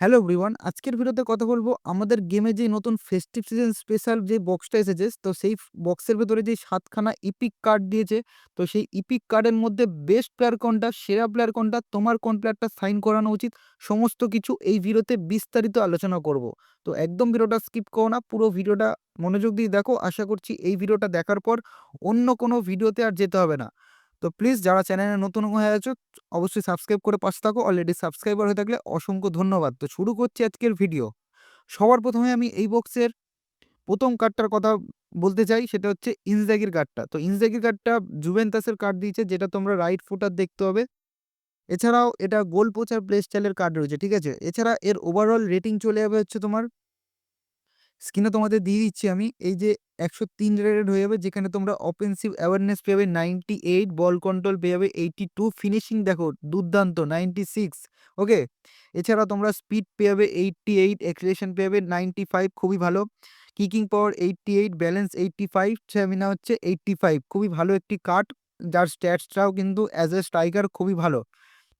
Hello everyone, আজকের ভিডিওতে কথা বলব আমাদের গেমে যে নতুন ফেস্টিভ সিজন স্পেশাল যে বক্সটা এসেছে, তো সেই বক্সের ভেতরে যে সাতখানা ইপিক কার্ড দিয়েছে, তো সেই ইপিক কার্ডের মধ্যে বেস্ট প্লেয়ার কোনটা, সেরা প্লেয়ার কোনটা, তোমার কোন প্লেয়ারটা সাইন করানো উচিত, সমস্ত কিছু এই ভিডিওতে বিস্তারিত আলোচনা করব। তো একদম ভিডিওটা স্কিপ করো না, পুরো ভিডিওটা মনোযোগ দিয়ে দেখো, আশা করছি এই ভিডিওটা দেখার পর অন্য কোনো ভিডিওতে আর যেতে হবে না। তো প্লিজ যারা চ্যানেলে নতুন হয়ে আছো, অবশ্যই সাবস্ক্রাইব করে পাশে থাকো। অলরেডি সাবস্ক্রাইবার হয়ে থাকলে অসংখ্য ধন্যবাদ। তো শুরু করছি আজকের ভিডিও। সবার প্রথমে আমি এই বক্সের প্রথম কার্ডটার কথা বলতে চাই, সেটা হচ্ছে ইনজাগির কার্ডটা তো ইনজাগির কার্ডটা জুভেন্তাসের কার্ড দিয়েছে, যেটা তোমরা রাইট ফুটার দেখতে হবে। এছাড়াও এটা গোল পোচার প্লে স্টাইলের কার্ড রয়েছে, ঠিক আছে? এছাড়া এর ওভারঅল রেটিং চলে যাবে হচ্ছে তোমার স্ক্রিনে তোমাদের দিয়ে দিচ্ছি আমি, এই যে একশো তিন রেটেড হয়ে যাবে, যেখানে তোমরা অফেন্সিভ অ্যাওয়ারনেস পেয়ে যাবে নাইনটি এইট বল কন্ট্রোল পেয়ে যাবে এইটি টু ফিনিশিং দেখো, দুর্দান্ত নাইনটি সিক্স ওকে এছাড়া তোমরা স্পিড পেয়ে যাবে এইটটি এইট এক্সলেশন পেয়ে যাবে নাইনটি ফাইভ খুবই ভালো। Kicking power eighty eight balance eighty five stamina হচ্ছে এইটটি ফাইভ খুবই ভালো একটি কার্ড যার স্ট্যাটসটাও কিন্তু অ্যাজ এ স্ট্রাইকার খুবই ভালো।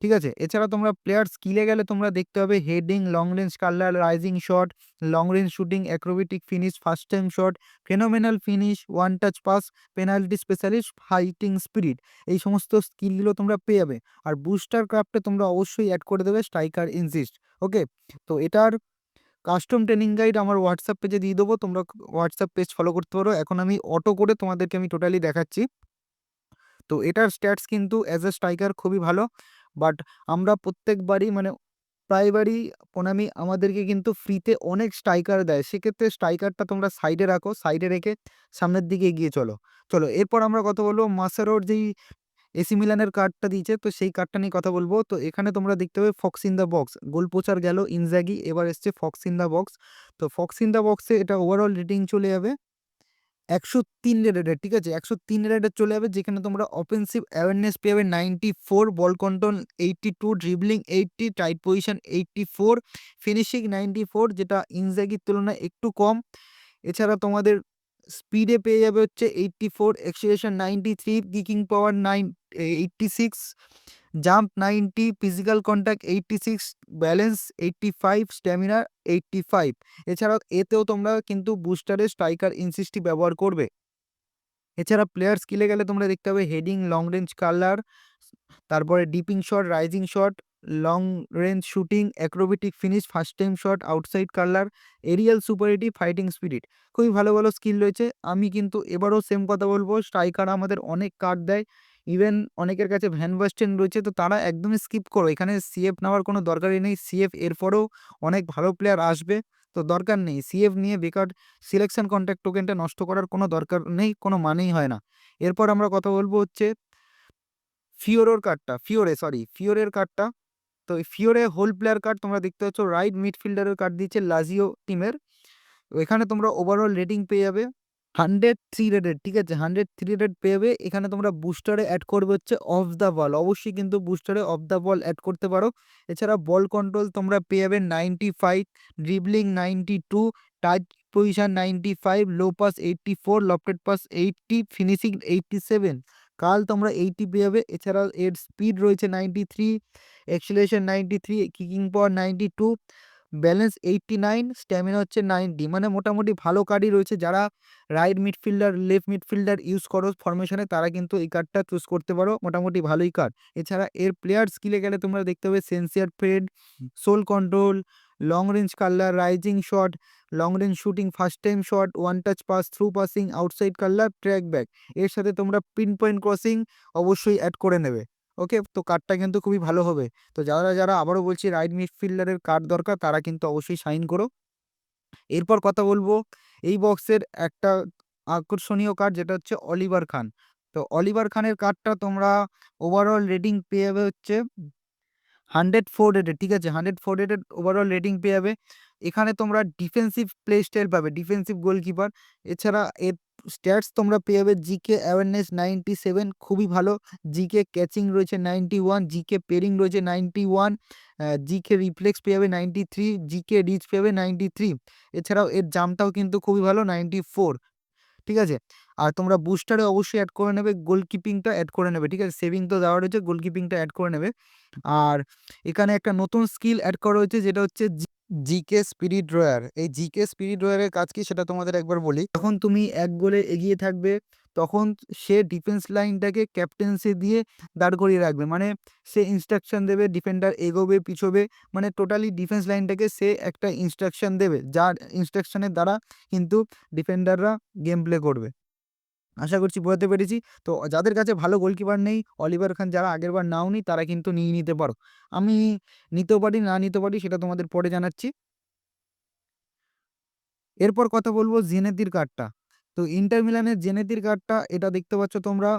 ঠিক আছে? এছাড়া তোমরা প্লেয়ার স্কিলে গেলে তোমরা দেখতে হবে heading long range curler rising shot long range shooting acrobatic finish first time shot phenomenal finish one touch pass penalty specialist fighting spirit এই সমস্ত স্কিলগুলো তোমরা পেয়ে যাবে। আর বুস্টার ক্রাফটে তোমরা অবশ্যই অ্যাড করে দেবে স্ট্রাইকার ইনসিস্ট ওকে তো এটার কাস্টম ট্রেনিং গাইড আমার হোয়াটসঅ্যাপ পেজে দিয়ে দেবো। তোমরা হোয়াটসঅ্যাপ পেজ ফলো করতে পারো। এখন আমি অটো করে তোমাদেরকে আমি টোটালি দেখাচ্ছি। তো এটার স্ট্যাটস কিন্তু অ্যাজ এ স্ট্রাইকার খুবই ভালো। বাট আমরা প্রত্যেকবারই মানে প্রায়বারই প্রণামী আমাদেরকে কিন্তু ফ্রিতে অনেক স্ট্রাইকার দেয়। সেক্ষেত্রে স্ট্রাইকারটা তোমরা সাইডে রাখো সাইডে রেখে সামনের দিকে এগিয়ে চলো। চলো, এরপর আমরা কথা বলব মাসারোর যেই এসি মিলানের কার্ডটা দিয়েছে, তো সেই কার্ডটা নিয়ে কথা বলব। তো এখানে তোমরা দেখতে পাবে fox in the box goal poacher গেল ইনজাগি এবার এসছে ফক্স ইন দ্য বক্স তো ফক্স ইন দ্য বক্সে এটা ওভারঅল রেটিং চলে যাবে। একশো তিন রেটের ঠিক আছে? একশো তিন রেটের চলে যাবে, যেখানে তোমরা অফেন্সিভ অ্যাওয়ারনেস পেয়ে যাবে ninety four ball control eighty two dribbling eighty tight possession eighty four finishing ninety four যেটা ইনজাগির তুলনায় একটু কম। এছাড়া তোমাদের স্পিডে পেয়ে যাবে হচ্ছে eighty four acceleration ninety three kicking power nine eighty six jump ninety, physical contact eighty six, balance eighty five, stamina eighty five. এছাড়াও এতেও তোমরা কিন্তু বুস্টারের স্ট্রাইকার ইনসিস্টটি ব্যবহার করবে। এছাড়া প্লেয়ার স্কিলে গেলে তোমরা দেখতে পাবে হেডিং, লং রেঞ্জ কালার, তারপরে dipping shot, rising shot, long range shooting, acrobatic finish, first time shot, outside curler, aerial superiority, fighting spirit. খুবই ভালো ভালো স্কিল রয়েছে। আমি কিন্তু এবারও সেম কথা বলব। স্ট্রাইকার আমাদের অনেক কার্ড দেয়। ইভেন অনেকের কাছে ভ্যান বাস্টেন রয়েছে, তো তারা একদমই স্কিপ করো। এখানে সিএফ নেওয়ার কোনো দরকারই নেই। সিএফ এরপরেও অনেক ভালো প্লেয়ার আসবে, তো দরকার নেই। সিএফ নিয়ে বেকার সিলেকশন কন্ট্যাক্ট টোকেনটা নষ্ট করার কোনো দরকার নেই, কোনো মানেই হয় না। এরপর আমরা কথা বলব হচ্ছে ফিওরোর কার্ডটা ফিওরে সরি ফিওরের কার্ডটা তো ফিওরে হোল প্লেয়ার কার্ড তোমরা দেখতে পাচ্ছ রাইট মিডফিল্ডারের কার্ড দিচ্ছে লাজিও টিমের এখানে তোমরা ওভারঅল রেটিং পেয়ে যাবে। হান্ড্রেড থ্রি রেটেড ঠিক আছে? হান্ড্রেড থ্রি রেট পেয়ে এখানে তোমরা বুস্টারে অ্যাড করবে হচ্ছে অফ দ্য বল অবশ্যই কিন্তু বুস্টারে অফ দ্য বল অ্যাড করতে পারো। এছাড়া বল কন্ট্রোল তোমরা পেয়ে যাবে ninety five dribbling ninety two touch possession ninety five low pass eighty four lofted pass eighty finishing eighty seven curl তোমরা এইটটি পেয়ে যাবে। এছাড়া এর স্পিড রয়েছে ninety three acceleration ninety three kicking power ninety two balance eighty nine stamina হচ্ছে ninety মানে মোটামুটি ভালো কার্ডই রয়েছে। যারা right midfielder left midfielder use করো ফরমেশনে তারা কিন্তু এই কার্ডটা চুজ করতে পারো। মোটামুটি ভালোই কার্ড এছাড়া এর প্লেয়ার স্কিলে গেলে তোমরা দেখতে পাবে সেন্সিয়ার Fred sole control long range curler rising shot long range shooting first time shot one touch pass through passing outside curler track back এর সাথে তোমরা পিন পয়েন্ট ক্রসিং অবশ্যই অ্যাড করে নেবে। ওকে? তো কার্ডটা কিন্তু খুবই ভালো হবে। তো যারা যারা আবারও বলছি রাইট মিডফিল্ডারের কার্ড দরকার, তারা কিন্তু অবশ্যই সাইন করো। এরপর কথা বলব, এই বক্সের একটা আকর্ষণীয় কার্ড যেটা হচ্ছে অলিভার খান তো অলিভার খানের কার্ডটা তোমরা ওভারঅল রেটিং পেয়ে যাবে হচ্ছে হান্ড্রেড ফোর রেটেড ঠিক আছে? Hundred four rated overall rating পেয়ে যাবে। এখানে তোমরা ডিফেন্সিভ প্লে স্টাইল পাবে ডিফেন্সিভ গোলকিপার এছাড়া এর স্ট্যাটস তোমরা পেয়ে যাবে জিকে অ্যাওয়ারনেস নাইনটি সেভেন খুবই ভালো জিকে ক্যাচিং রয়েছে নাইনটি ওয়ান জিকে পেরিং রয়েছে নাইনটি ওয়ান জিকে রিফ্লেক্স পেয়ে যাবে নাইনটি থ্রি জিকে রিচ পেয়ে যাবে নাইনটি থ্রি এছাড়াও এর জামটাও কিন্তু খুবই ভালো নাইনটি ফোর ঠিক আছে? আর তোমরা বুস্টারে অবশ্যই অ্যাড করে নেবে গোলকিপিংটা অ্যাড করে নেবে, ঠিক আছে? সেভিং তো দেওয়া রয়েছে, গোলকিপিংটা অ্যাড করে নেবে। আর এখানে একটা নতুন স্কিল অ্যাড করা হয়েছে যেটা হচ্ছে জিকে স্পিরিট ড্রয়ার। এই জিকে স্পিরিট ড্রয়ারের কাজ কি সেটা তোমাদের একবার বলি। যখন তুমি এক গোলে এগিয়ে থাকবে তখন সে ডিফেন্স লাইনটাকে ক্যাপ্টেন্সি দিয়ে দাঁড় করিয়ে রাখবে। মানে সে ইনস্ট্রাকশন দেবে, ডিফেন্ডার এগোবে, পিছোবে মানে টোটালি ডিফেন্স লাইনটাকে সে একটা ইনস্ট্রাকশন দেবে। যার ইনস্ট্রাকশনের দ্বারা কিন্তু ডিফেন্ডাররা গেম প্লে করবে। আশা করছি বোঝাতে পেরেছি। তো যাদের কাছে ভালো গোলকিপার নেই, অলিভার খান যারা আগেরবার নাওনি তারা কিন্তু নিয়ে নিতে পারো। আমি নিতেও পারি, না নিতে পারি সেটা তোমাদের পরে জানাচ্ছি। এরপর কথা বলব জেনেতির কার্ডটা। তো ইন্টার মিলানের জেনেতির কার্ডটা এটা দেখতে পাচ্ছ তোমরা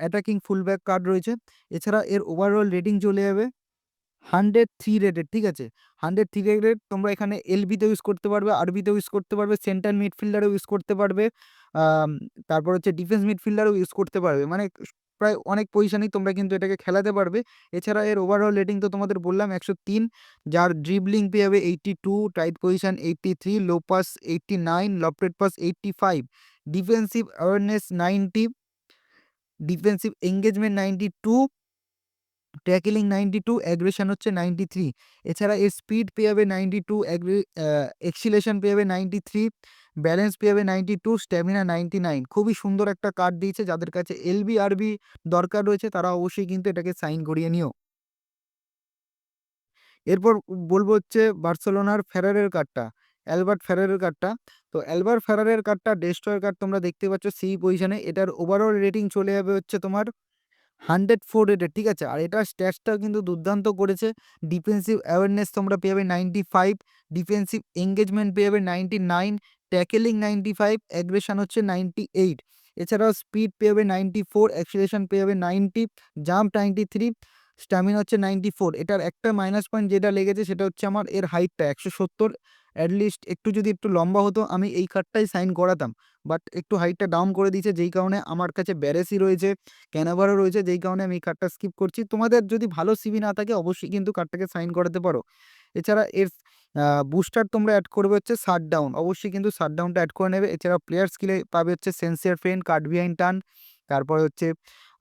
অ্যাটাকিং ফুলব্যাক কার্ড রয়েছে। এছাড়া এর ওভারঅল রেটিং চলে যাবে 103 রেটেড ঠিক আছে? 103 রেটেড তোমরা এখানে এলবিতেও ইউজ করতে পারবে, আরবিতেও ইউজ করতে পারবে, সেন্টার মিডফিল্ডারও ইউজ করতে পারবে। তারপর হচ্ছে ডিফেন্স মিডফিল্ডারও ইউজ করতে পারবে। মানে প্রায় অনেক পজিশনেই তোমরা কিন্তু এটাকে খেলাতে পারবে। এছাড়া এর ওভারঅল রেটিং তো তোমাদের বললাম ১০৩ যার ড্রিবলিং পেয়ে যাবে 82, tight possession 83, low pass 89, lofted pass 85, defensive awareness 90, defensive engagement ninety 92, tackling 92, aggression হচ্ছে 93 এছাড়া এর স্পিড পেয়ে যাবে 92, অ্যাগ্রে আ এক্সিলেশন পেয়ে যাবে 93, ব্যালেন্স পেয়ে যাবে 92, স্ট্যামিনা 99 খুবই সুন্দর একটা কার্ড দিয়েছে। যাদের কাছে এলবি, আরবি দরকার রয়েছে তারা অবশ্যই কিন্তু এটাকে সাইন করিয়ে নিও। এরপর বলব হচ্ছে বার্সেলোনার ফেরারের কার্ডটা, অ্যালবার্ট ফেরারের কার্ডটা। তো অ্যালবার্ট ফেরারের কার্ডটা ডেস্ট্রয়ার কার্ড তোমরা দেখতে পাচ্ছ সি পজিশনে। এটার ওভারঅল রেটিং চলে যাবে হচ্ছে তোমার 104 রেটেড ঠিক আছে? আর এটার স্ট্যাটসটাও কিন্তু দুর্দান্ত করেছে। ডিফেন্সিভ অ্যাওয়ারনেস তোমরা পেয়ে যাবে 95, ডিফেন্সিভ এঙ্গেজমেন্ট পেয়ে যাবে ninety nine tackling ninety five aggression হচ্ছে 98 এছাড়াও স্পিড পেয়ে যাবে 94, অ্যাক্সিলারেশন পেয়ে যাবে 90, জাম্প 93, স্ট্যামিনা হচ্ছে 94 এটার একটা মাইনাস পয়েন্ট যেটা লেগেছে সেটা হচ্ছে আমার এর হাইটটা ১৭০ অ্যাটলিস্ট একটু যদি একটু লম্বা হতো আমি এই কার্ডটাই সাইন করাতাম। বাট একটু হাইটটা ডাউন করে দিয়েছে যেই কারণে আমার কাছে ব্যারেসি রয়েছে, ক্যানাভারও রয়েছে যেই কারণে আমি এই কার্ডটা স্কিপ করছি। তোমাদের যদি ভালো সিভি না থাকে অবশ্যই কিন্তু কার্ডটাকে সাইন করাতে পারো। এছাড়া এর বুস্টার তোমরা অ্যাড করবে হচ্ছে শাটডাউন অবশ্যই কিন্তু শাটডাউনটা অ্যাড করে নেবে। এছাড়া প্লেয়ার স্কিলে পাবে হচ্ছে scissors feint, cut behind turn তারপরে হচ্ছে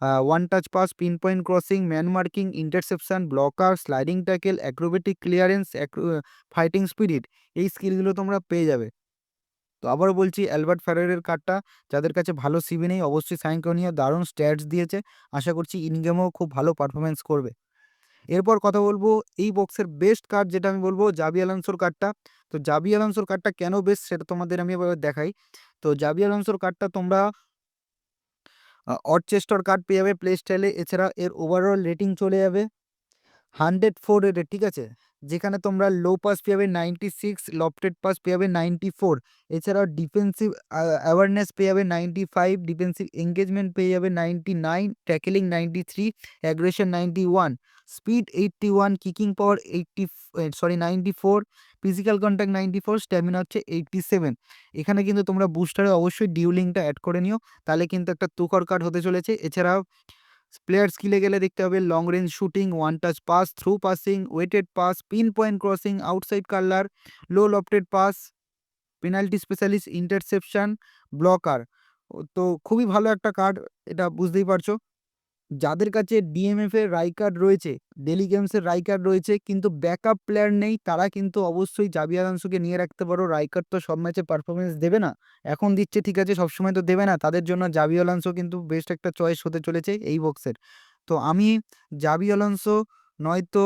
one touch pass, pinpoint crossing, man marking, interception, blocker, sliding tackle, acrobatic clearance, fighting spirit এই স্কিলগুলো তোমরা পেয়ে যাবে। তো আবারও বলছি অ্যালবার্ট ফেরারের কার্ডটা যাদের কাছে ভালো সিভি নেই অবশ্যই সাইন করে দারুণ স্ট্যাটস দিয়েছে। আশা করছি ইন গেমেও খুব ভালো পারফরমেন্স করবে। এরপর কথা বলব এই বক্সের বেস্ট কার্ড যেটা আমি বলব জাভি আলোনসোর কার্ডটা। তো জাভি আলোনসোর কার্ডটা কেন বেস্ট সেটা তোমাদের আমি এবার দেখাই। তো জাভি আলোনসোর কার্ডটা তোমরা আ অডচেস্টর কার্ড পেয়ে যাবে প্লে স্টাইলে। এছাড়া এর ওভারঅল রেটিং চলে যাবে। 104 রেটেড ঠিক আছে? যেখানে তোমরা লো পাস পেয়ে যাবে 96, লফটেড পাস পেয়ে যাবে 94 এছাড়াও ডিফেন্সিভ অ্যাওয়ারনেস পেয়ে যাবে 95, ডিফেন্সিভ এঙ্গেজমেন্ট পেয়ে যাবে ninety nine tackling ninety three aggression 91, speed 81, kicking power 80 uh sorry 94, physical contact ninety four stamina হচ্ছে 87 এখানে কিন্তু তোমরা বুস্টারে অবশ্যই ডিউলিংটা অ্যাড করে নিও। তাহলে কিন্তু একটা তুখর কার্ড হতে চলেছে। এছাড়াও প্লেয়ার স্কিলে গেলে দেখতে হবে long range shooting, one touch pass, through passing, weighted pass, pinpoint crossing, outside curler, low lofted pass, penalty specialist, interception, blocker. তো খুবই ভালো একটা কার্ড এটা বুঝতেই পারছ। যাদের কাছে ডিএমএফ এর রাই কার্ড রয়েছে, ডেলি গেমসের রাই কার্ড রয়েছে কিন্তু ব্যাকআপ প্লেয়ার নেই তারা কিন্তু অবশ্যই জাভি আলোনসোকে নিয়ে রাখতে পারো। রাই কার্ড তো সব ম্যাচে পারফরমেন্স দেবে না। এখন দিচ্ছে ঠিক আছে সবসময় তো দেবে না। তাদের জন্য জাভি আলোনসো কিন্তু বেস্ট একটা চয়েস হতে চলেছে এই বক্সের। তো আমি জাবি আলোনসো নয়তো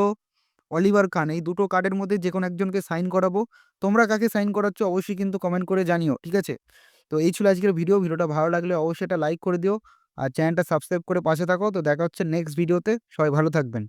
অলিভার খান এই দুটো কার্ডের মধ্যে যে কোনো একজনকে সাইন করাবো। তোমরা কাকে সাইন করাচ্ছ অবশ্যই কিন্তু কমেন্ট করে জানিও। ঠিক আছে? তো এই ছিল আজকের ভিডিও। ভিডিওটা ভালো লাগলে অবশ্যই একটা লাইক করে দিও। আর চ্যানেলটা সাবস্ক্রাইব করে পাশে থাকো। তো দেখা হচ্ছে নেক্সট ভিডিওতে। সবাই ভালো থাকবেন।